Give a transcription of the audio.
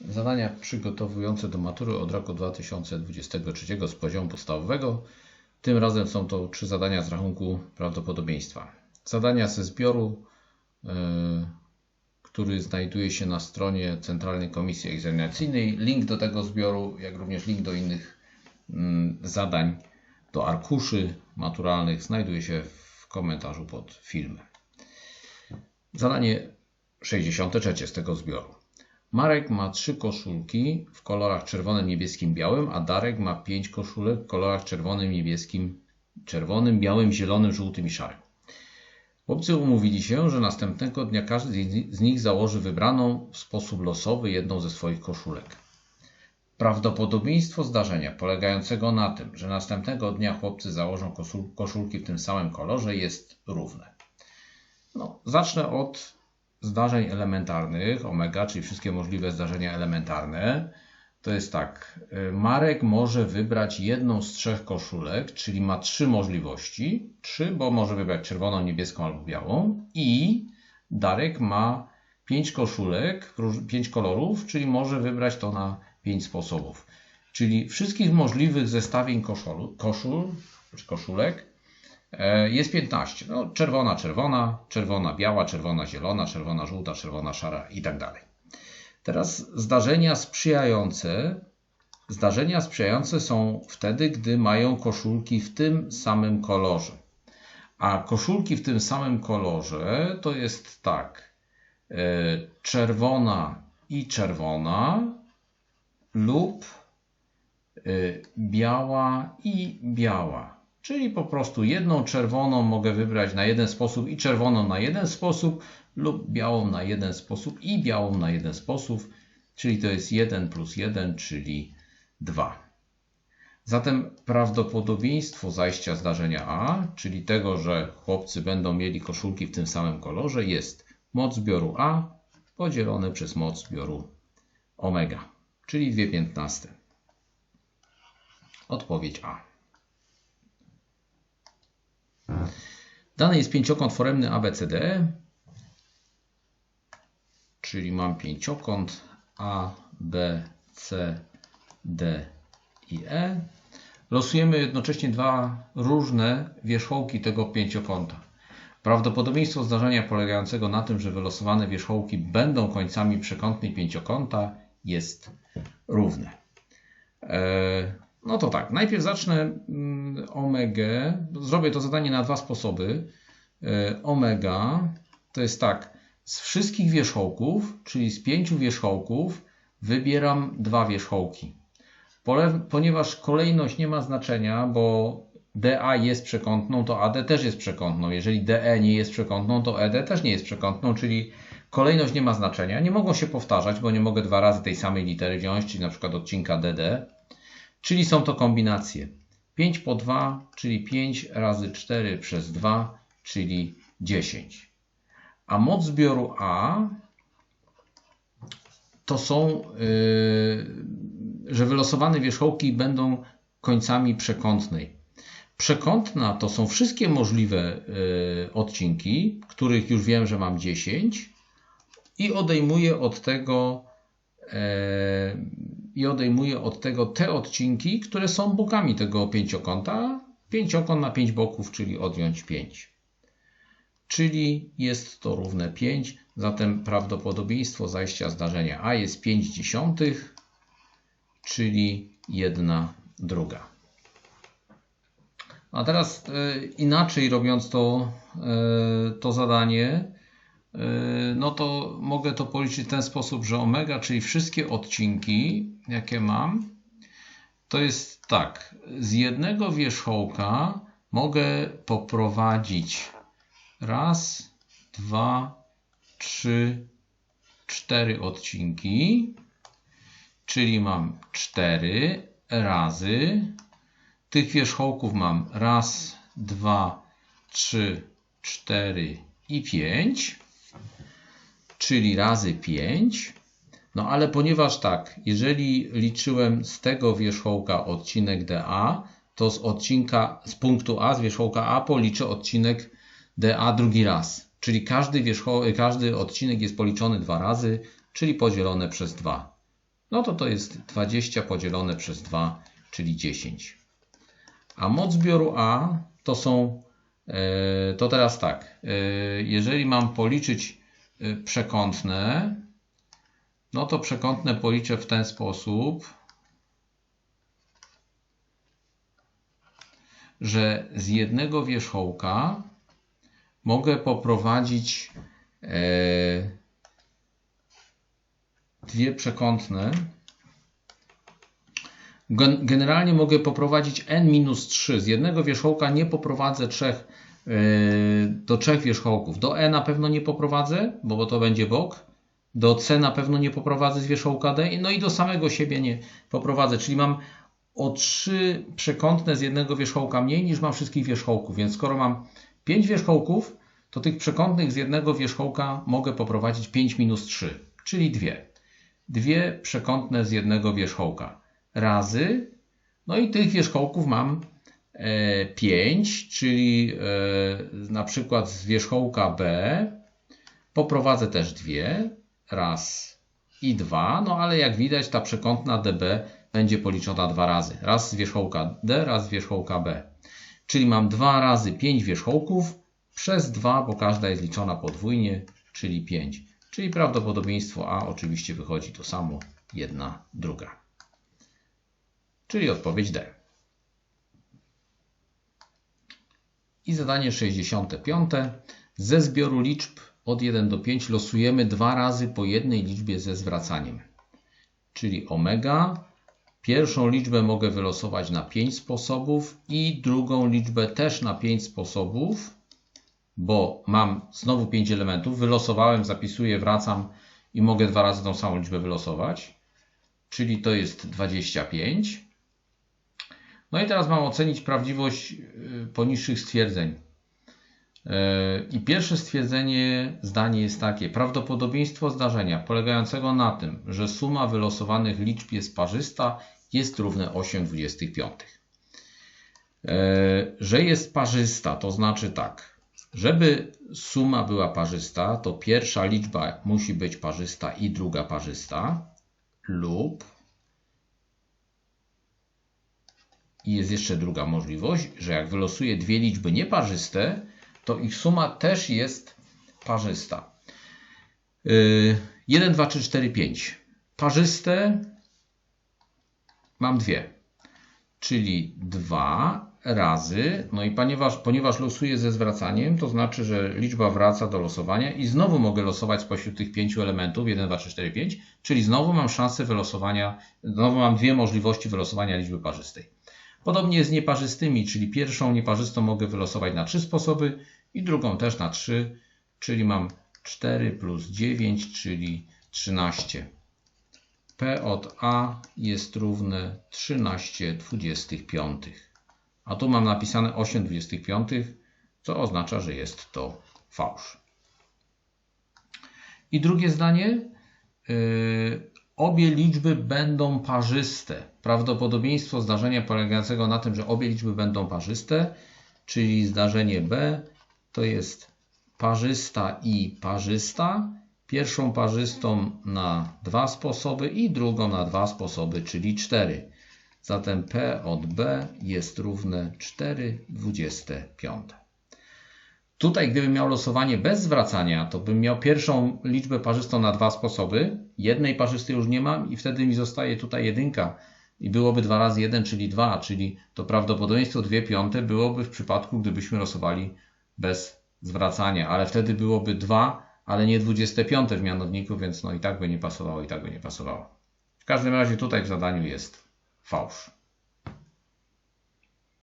Zadania przygotowujące do matury od roku 2023 z poziomu podstawowego. Tym razem są to trzy zadania z rachunku prawdopodobieństwa. Zadania ze zbioru, yy, który znajduje się na stronie Centralnej Komisji Egzaminacyjnej. Link do tego zbioru, jak również link do innych yy, zadań, do arkuszy maturalnych znajduje się w komentarzu pod filmem. Zadanie 63 z tego zbioru. Marek ma trzy koszulki w kolorach czerwonym, niebieskim, białym, a Darek ma pięć koszulek w kolorach czerwonym, niebieskim, czerwonym, białym, zielonym, żółtym i szarym. Chłopcy umówili się, że następnego dnia każdy z nich założy wybraną w sposób losowy jedną ze swoich koszulek. Prawdopodobieństwo zdarzenia polegającego na tym, że następnego dnia chłopcy założą koszulki w tym samym kolorze jest równe. No, zacznę od zdarzeń elementarnych, omega, czyli wszystkie możliwe zdarzenia elementarne, to jest tak. Y, Marek może wybrać jedną z trzech koszulek, czyli ma trzy możliwości. Trzy, bo może wybrać czerwoną, niebieską albo białą. I Darek ma pięć koszulek, pięć kolorów, czyli może wybrać to na pięć sposobów. Czyli wszystkich możliwych zestawień koszul, koszul czy koszulek jest 15. No, czerwona, czerwona, czerwona, biała, czerwona, zielona, czerwona, żółta, czerwona, szara i tak dalej. Teraz zdarzenia sprzyjające. Zdarzenia sprzyjające są wtedy, gdy mają koszulki w tym samym kolorze. A koszulki w tym samym kolorze to jest tak. E, czerwona i czerwona lub e, biała i biała. Czyli po prostu jedną czerwoną mogę wybrać na jeden sposób i czerwoną na jeden sposób lub białą na jeden sposób i białą na jeden sposób, czyli to jest 1 plus 1, czyli 2. Zatem prawdopodobieństwo zajścia zdarzenia A, czyli tego, że chłopcy będą mieli koszulki w tym samym kolorze, jest moc zbioru A podzielone przez moc zbioru omega, czyli 2 piętnaste. Odpowiedź A. Dany jest pięciokąt foremny ABCD, czyli mam pięciokąt A, B, C, D i E. Losujemy jednocześnie dwa różne wierzchołki tego pięciokąta. Prawdopodobieństwo zdarzenia polegającego na tym, że wylosowane wierzchołki będą końcami przekątnej pięciokąta jest równe. No to tak, najpierw zacznę mm, omega. Zrobię to zadanie na dwa sposoby. E, omega to jest tak, z wszystkich wierzchołków, czyli z pięciu wierzchołków, wybieram dwa wierzchołki. Ponieważ kolejność nie ma znaczenia, bo DA jest przekątną, to AD też jest przekątną. Jeżeli DE nie jest przekątną, to ED też nie jest przekątną, czyli kolejność nie ma znaczenia. Nie mogą się powtarzać, bo nie mogę dwa razy tej samej litery wziąć, czyli na przykład odcinka DD. Czyli są to kombinacje. 5 po 2, czyli 5 razy 4 przez 2, czyli 10. A moc zbioru A to są, yy, że wylosowane wierzchołki będą końcami przekątnej. Przekątna to są wszystkie możliwe yy, odcinki, których już wiem, że mam 10 i odejmuję od tego i odejmuję od tego te odcinki, które są bokami tego pięciokąta. Pięciokąt na 5 boków, czyli odjąć 5. Czyli jest to równe 5, zatem prawdopodobieństwo zajścia zdarzenia A jest 5 dziesiątych, czyli 1 druga. A teraz e, inaczej robiąc to, e, to zadanie, no to mogę to policzyć w ten sposób, że omega, czyli wszystkie odcinki, jakie mam, to jest tak, z jednego wierzchołka mogę poprowadzić raz, dwa, trzy, cztery odcinki, czyli mam cztery razy, tych wierzchołków mam raz, dwa, trzy, cztery i pięć czyli razy 5. No ale ponieważ tak, jeżeli liczyłem z tego wierzchołka odcinek DA, to z odcinka, z punktu A, z wierzchołka A policzę odcinek DA drugi raz. Czyli każdy, wierzchoł, każdy odcinek jest policzony dwa razy, czyli podzielone przez 2. no to to jest 20 podzielone przez 2, czyli 10. A moc zbioru A to są, e, to teraz tak, e, jeżeli mam policzyć przekątne, no to przekątne policzę w ten sposób, że z jednego wierzchołka mogę poprowadzić dwie przekątne. Generalnie mogę poprowadzić n-3. Z jednego wierzchołka nie poprowadzę trzech, e, do trzech wierzchołków. Do e na pewno nie poprowadzę, bo to będzie bok. Do c na pewno nie poprowadzę z wierzchołka d. No i do samego siebie nie poprowadzę. Czyli mam o trzy przekątne z jednego wierzchołka mniej niż mam wszystkich wierzchołków. Więc skoro mam 5 wierzchołków, to tych przekątnych z jednego wierzchołka mogę poprowadzić 5 minus 3, czyli 2 dwie przekątne z jednego wierzchołka razy, no i tych wierzchołków mam 5, e, czyli e, na przykład z wierzchołka B poprowadzę też dwie, raz i dwa, no ale jak widać ta przekątna DB będzie policzona dwa razy. Raz z wierzchołka D, raz z wierzchołka B. Czyli mam 2 razy 5 wierzchołków przez 2, bo każda jest liczona podwójnie, czyli 5. Czyli prawdopodobieństwo A oczywiście wychodzi to samo, jedna, druga. Czyli odpowiedź D. I zadanie 65. Ze zbioru liczb od 1 do 5 losujemy dwa razy po jednej liczbie ze zwracaniem. Czyli omega. Pierwszą liczbę mogę wylosować na 5 sposobów i drugą liczbę też na 5 sposobów bo mam znowu 5 elementów, wylosowałem, zapisuję, wracam i mogę dwa razy tą samą liczbę wylosować, czyli to jest 25. No i teraz mam ocenić prawdziwość y, poniższych stwierdzeń. Y, I pierwsze stwierdzenie, zdanie jest takie. Prawdopodobieństwo zdarzenia polegającego na tym, że suma wylosowanych liczb jest parzysta, jest równe 8,25. Y, że jest parzysta, to znaczy tak. Żeby suma była parzysta, to pierwsza liczba musi być parzysta i druga parzysta lub i jest jeszcze druga możliwość, że jak wylosuję dwie liczby nieparzyste, to ich suma też jest parzysta. 1, 2, 3, 4, 5. Parzyste mam dwie, czyli 2 razy, no i ponieważ, ponieważ losuję ze zwracaniem, to znaczy, że liczba wraca do losowania i znowu mogę losować spośród tych pięciu elementów, 1, 2, 3, 4, 5, czyli znowu mam szansę wylosowania, znowu mam dwie możliwości wylosowania liczby parzystej. Podobnie z nieparzystymi, czyli pierwszą nieparzystą mogę wylosować na trzy sposoby i drugą też na trzy, czyli mam 4 plus 9, czyli 13. P od A jest równe 13 25 a tu mam napisane 8,25, co oznacza, że jest to fałsz. I drugie zdanie. Yy, obie liczby będą parzyste. Prawdopodobieństwo zdarzenia polegającego na tym, że obie liczby będą parzyste, czyli zdarzenie B to jest parzysta i parzysta. Pierwszą parzystą na dwa sposoby i drugą na dwa sposoby, czyli 4. Zatem P od B jest równe 4,25. Tutaj, gdybym miał losowanie bez zwracania, to bym miał pierwszą liczbę parzystą na dwa sposoby. Jednej parzystej już nie mam i wtedy mi zostaje tutaj jedynka. I byłoby 2 razy 1, czyli 2, czyli to prawdopodobieństwo 2 piąte byłoby w przypadku, gdybyśmy losowali bez zwracania, ale wtedy byłoby 2, ale nie 25 w mianowniku, więc no i tak by nie pasowało, i tak by nie pasowało. W każdym razie tutaj w zadaniu jest fałsz.